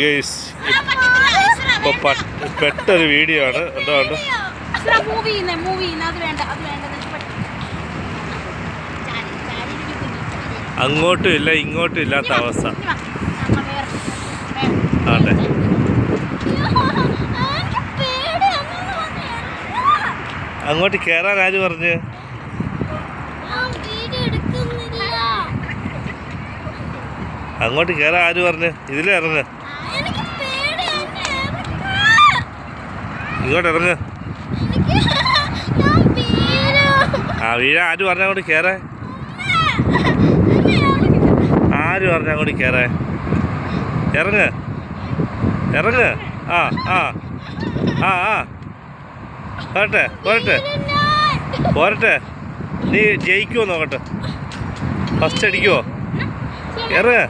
Guys ഇപ്പോൾ പെട്ടൊരു video ആണ്. എന്താ ഉണ്ട്. അങ്ങോട്ടും ഇല്ല ഇങ്ങോട്ടും ഇല്ലാത്ത അവസ്ഥ. ആട്ടെ. അങ്ങോട്ട് കയറാൻ ആര് പറഞ്ഞ്? അങ്ങോട്ട് കേറാൻ ആര് പറഞ്ഞ്? ഇതിലേ ഇറങ്ങ്. ഇങ്ങോട്ട് ഇറങ്ങ്. ആ വീഴാൻ ആര് പറഞ്ഞ അങ്ങോട്ട് കയറേ ആര് പറഞ്ഞ അങ്ങോട്ട് കയറേ ഇറങ്ങ്. ഇറങ്ങ്. ആ ആ. ആ ആ. പോരട്ടെ പോരട്ടെ പോരട്ടെ നീ ജയിക്കുമോ നോക്കട്ടെ? ഫസ്റ്റ് അടിക്കുമോ ഇറങ്ങ്.